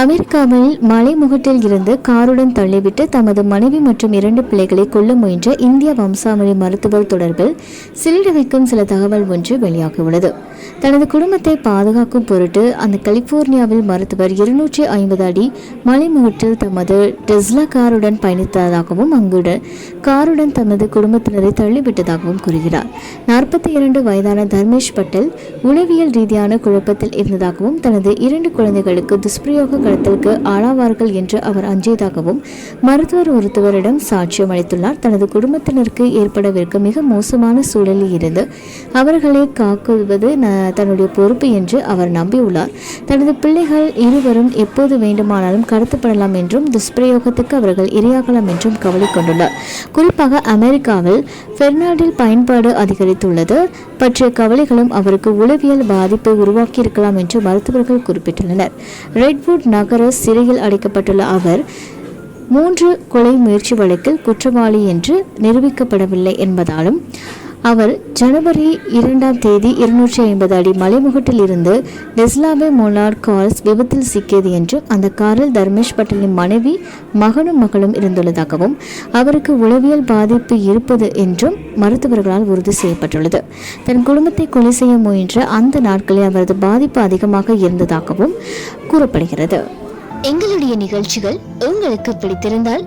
அமெரிக்காவில் மலைமுகட்டில் இருந்து காருடன் தள்ளிவிட்டு தமது மனைவி மற்றும் இரண்டு பிள்ளைகளை கொல்ல முயன்ற இந்திய வம்சாவளி மருத்துவர் தொடர்பில் சிலிட வைக்கும் சில தகவல் ஒன்று வெளியாகியுள்ளது. தனது குடும்பத்தை பாதுகாக்கும் பொருட்டு அந்த கலிபோர்னியாவில் மருத்துவர் இருநூற்றி ஐம்பது அடி மலைமுகட்டில் தமது டெஸ்லா காருடன் பயணித்ததாகவும் அங்குடன் காருடன் தமது குடும்பத்தினரை தள்ளிவிட்டதாகவும் கூறுகிறார். நாற்பத்தி இரண்டு வயதான தர்மேஷ் பட்டேல் உளவியல் ரீதியான குழப்பத்தில் இருந்ததாகவும் தனது இரண்டு குழந்தைகளுக்கு துஷ்பிரயோக கடத்தலுக்கு ஆளாவார்கள் என்று அவர் அஞ்சியதாகவும் மருத்துவர் ஒருத்தவரிடம் சாட்சியம் அளித்துள்ளார். தனது குடும்பத்தினருக்கு ஏற்படவிருக்கும் மிக மோசமான சூழலில் இருந்து அவர்களை காக்குவது தன்னுடைய பொறுப்பு என்று அவர் நம்பியுள்ளார். தனது பிள்ளைகள் இருவரும் எப்போது வேண்டுமானாலும் கடத்தப்படலாம் என்றும் துஷ்பிரயோகத்துக்கு அவர்கள் இரையாகலாம் என்றும் கவலை கொண்டுள்ளார். குறிப்பாக அமெரிக்காவில் பெர்னாடில் பயன்பாடு அதிகரித்துள்ளது. பற்றிய கவலைகளும் அவருக்கு உளவியல் பாதிப்பை உருவாக்கியிருக்கலாம் என்று மருத்துவர்கள் குறிப்பிட்டுள்ளனர். ரெட்வுட் நகர சிறையில் அடைக்கப்பட்டுள்ள அவர் மூன்று கொலை முயற்சி வழக்கில் குற்றவாளி என்று நிரூபிக்கப்படவில்லை என்பதாலும் அவர் ஜனவரி இரண்டாம் தேதி இருநூற்றி ஐம்பது அடி மலைமுகட்டில் இருந்து டெஸ்லாவே மோனார் கார்ஸ் விபத்தில் சிக்கியது என்றும் அந்த காரில் தர்மேஷ் பட்டேலின் மனைவி மகனும் மகளும் இருந்துள்ளதாகவும் அவருக்கு உளவியல் பாதிப்பு இருப்பது என்றும் மருத்துவர்களால் உறுதி செய்யப்பட்டுள்ளது. தன் குடும்பத்தை கொலை செய்ய முயன்ற அந்த நாட்களில் அவரது பாதிப்பு அதிகமாக இருந்ததாகவும் கூறப்படுகிறது. எங்களுடைய நிகழ்ச்சிகள் உங்களுக்கு பிடித்திருந்தால்